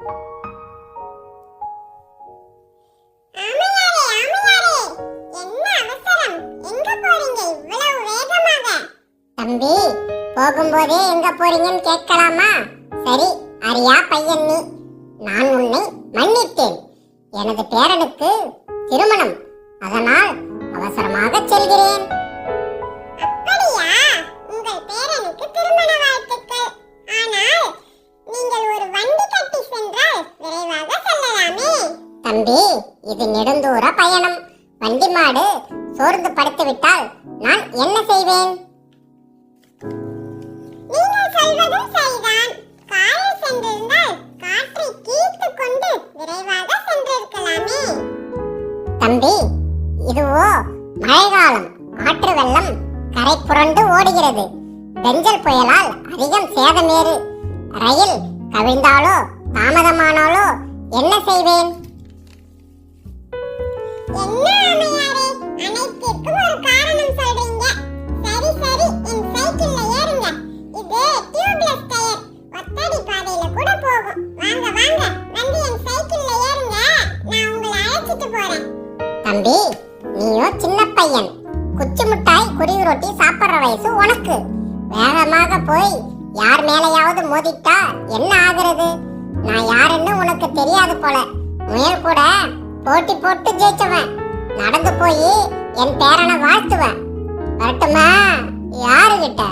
தம்பி போகும்போதே எங்க போறீங்கன்னு கேட்கலாமா? சரி அரியா பையன் நீ. நான் உன்னை மன்னித்தேன். எனது பேரனுக்கு திருமணம். அதனால் அவசரமாக செல்கிறேன். தம்பி இது நெடுந்தூர பயணம். வண்டி மாடு சோர்ந்து படுத்து விட்டால் நான் என்ன செய்வேன்? நீங்கள் சொல்வதும் சரிதான். காரில் சென்றிருந்தால் காற்றை கீழ்த்துக் கொண்டு விரைவாக சென்றிருக்கலாமே. தம்பி இதுவோ மழைக்காலம். ஆற்று வெள்ளம் கரை புரண்டு ஓடுகிறது. பெஞ்சல் புயலால் அதிகம் சேதமேறு. ரயில் கவிழ்ந்தாலோ தாமதமானாலோ என்ன செய்வேன்? தம்பி நீயோ சின்ன பையன். குச்சி மிட்டாய் குருவி ரொட்டி சாப்பிடுற வயசு உனக்கு. வேகமாக போய் யார் மேலையாவது மோதிட்டா என்ன ஆகுறது? நான் யாருன்னு உனக்கு தெரியாது போல. முயல் கூட போட்டி போட்டு ஜெயிச்சவன். நடந்து போய் என் பேரனை வாழ்த்துவேன். வரட்டுமா? யாருகிட்ட?